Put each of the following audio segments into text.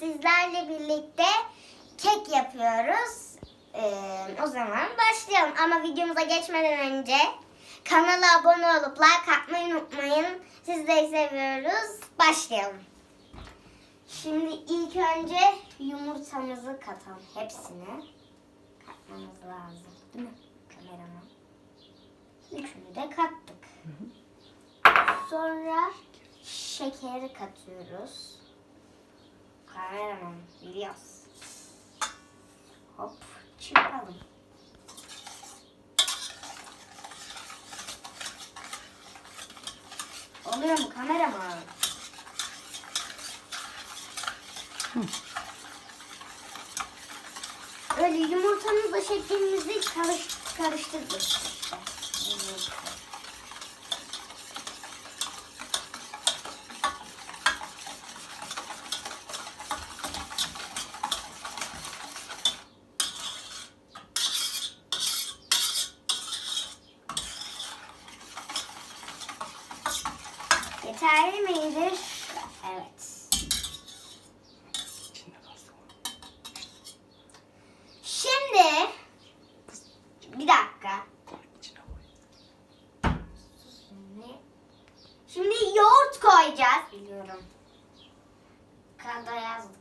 sizlerle birlikte kek yapıyoruz. Ee, o zaman başlayalım. Ama videomuza geçmeden önce kanala abone olup like atmayı unutmayın. Sizleri seviyoruz. Başlayalım. Şimdi ilk önce yumurtamızı katalım. Hepsini katmamız lazım. Değil mi kameraman? Üçünü de kattık. Sonra şekeri katıyoruz. Kameraman biliyoruz. Hop çırpalım. Oluyor mu kameraman? Öyle yumurtamızla şekerimizi karış, karıştırdık işte. Yumurta. Yeterli midir? Evet. İçinde kalsın. Şimdi bir dakika. İçine koy. Şimdi, şimdi yoğurt koyacağız. Biliyorum. Kağıda yazdık.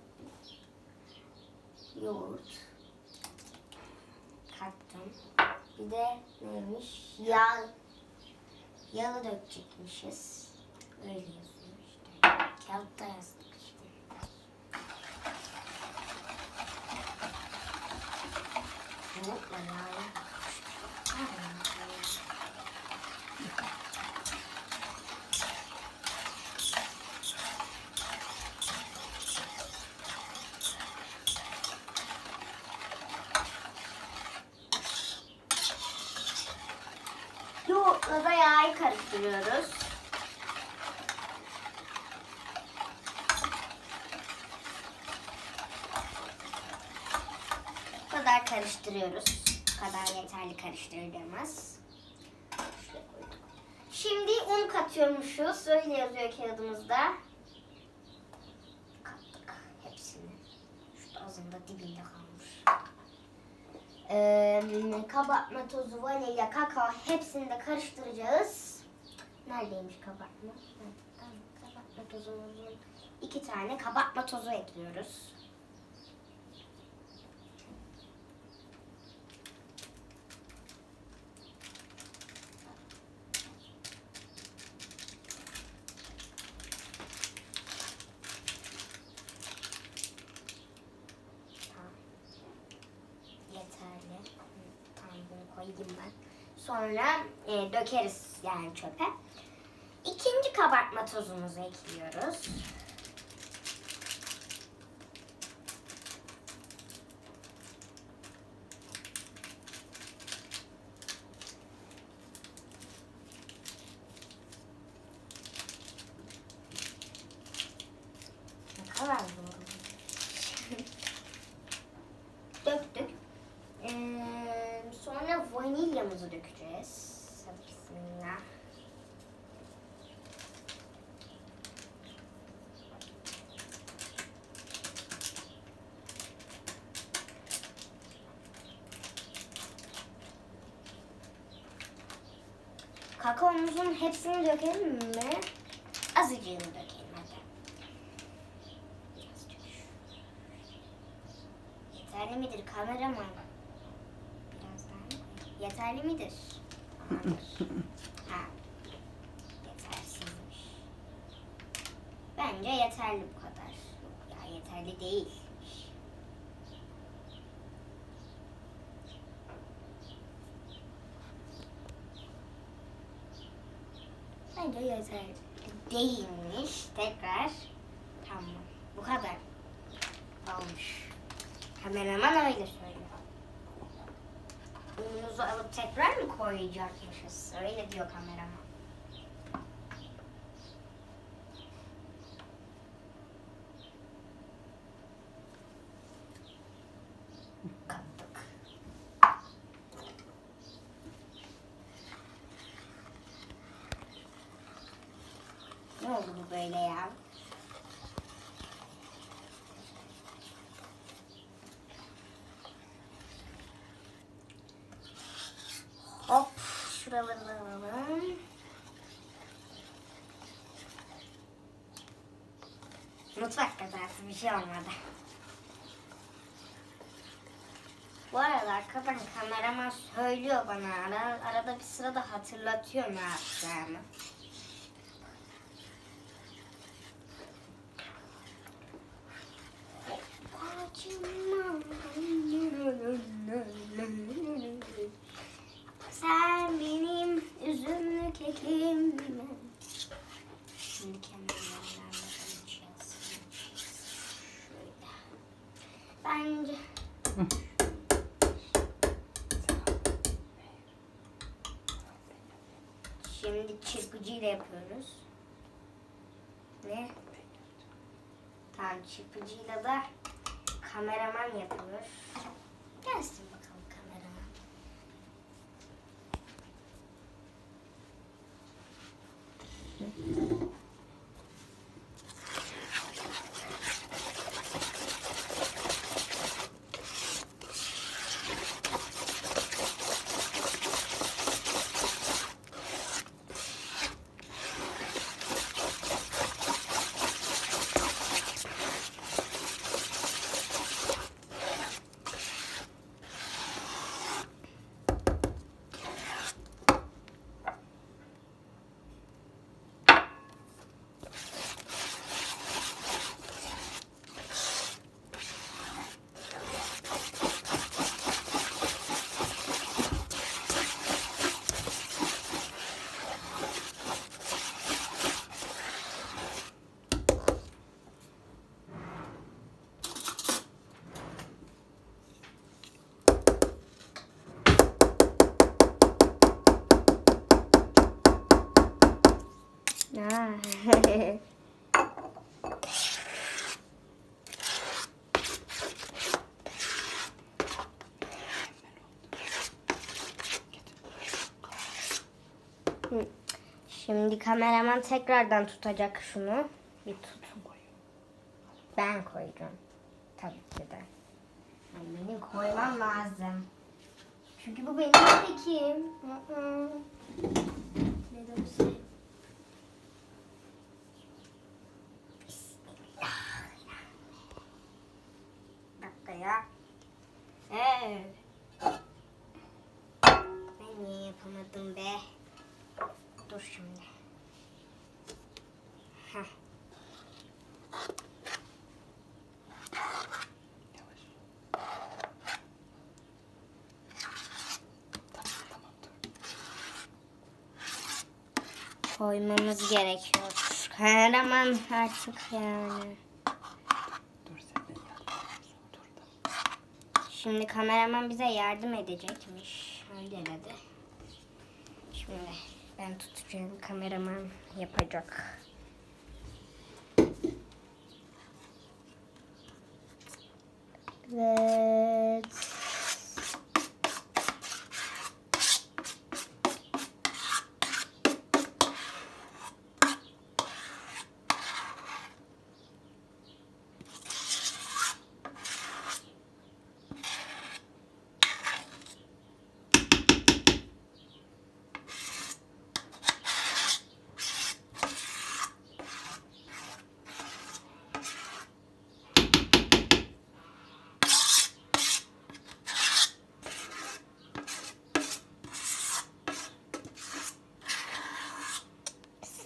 Yoğurt. Kattım. Bir de neymiş? Yağ. Yağı dökecekmişiz. Öyle yazıyor işte. Kağıtta yazdık işte. Yoğurtla yağı. Yoğurtla da yağı karıştırıyoruz. Bu kadar karıştırıyoruz. Bu kadar yeterli koyduk. Şimdi un katıyormuşuz. Öyle yazıyor kağıdımızda. Kattık hepsini. Şu ağzında dibinde kalmış. Ee, kabartma tozu, vanilya, kakao hepsini de karıştıracağız. Neredeymiş kabartma? Kabartma tozumuzun iki tane kabartma tozu ekliyoruz. Yeterli. Bunu koyayım ben. Sonra e, dökeriz yani çöpe. Tozumuzu ekliyoruz. Ne kadar. Döktük. Ee, sonra vanilyamızı dökeceğiz. Bismillah. Kakaomuzun hepsini dökelim mi? Azıcığını dökelim hadi. Yeterli midir kameraman? Biraz daha? Yeterli midir? Ha. Yetersizmiş. Bence yeterli bu kadar. Ya yeterli değil. Bence yeterli değilmiş. Tekrar. Tamam. Bu kadar. Olmuş. Kameraman öyle söylüyor. Ununuzu alıp tekrar mı koyacakmışız? Öyle diyor kameraman. böyle ya. Hop şuralarını alalım. Mutfak kazası bir şey olmadı. Bu arada arkadan kameraman söylüyor bana. Ara, arada bir sırada hatırlatıyor ne yapacağımı. Bence Şimdi çırpıcıyla yapıyoruz. Ne? Tamam çırpıcıyla da kameraman yapıyor. Gelsin bakalım kameraman. Ah. Hı. Şimdi kameraman tekrardan tutacak şunu. Bir tut. Ben koyacağım. Tabii ki de. Yani benim koymam lazım. Çünkü bu benim tekim. Ne dersin? Bir dakika ya. Evet. Ben niye yapamadım be? Dur şimdi. Heh. Koymamız gerekiyor. Kahraman artık yani. Dur sen de. Şimdi kameraman bize yardım edecekmiş. Öyle dedi. Şimdi ben tutacağım. Kameraman yapacak. Evet.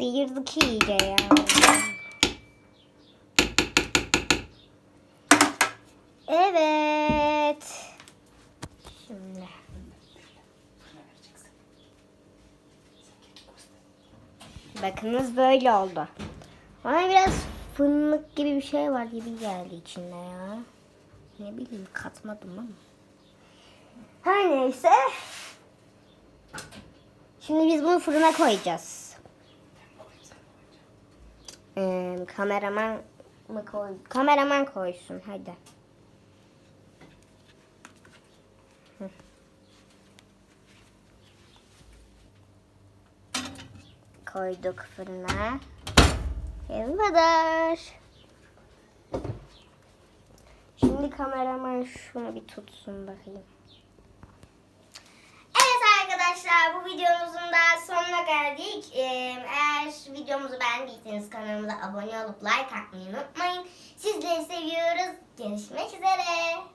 Sıyırdık iyice ya. Evet. Şimdi bakınız böyle oldu. Bana biraz fındık gibi bir şey var gibi geldi içinde ya. Ne bileyim katmadım ama. Her neyse. Şimdi biz bunu fırına koyacağız. Ben koyayım sen koyacaksın. Ee, kameraman mı koy? Kameraman koysun hadi. Koyduk fırına. Bu. Şimdi kameraman şunu bir tutsun bakayım. Arkadaşlar bu videomuzun da sonuna geldik. Ee, eğer videomuzu beğendiyseniz kanalımıza abone olup like atmayı unutmayın. Sizleri seviyoruz. Görüşmek üzere.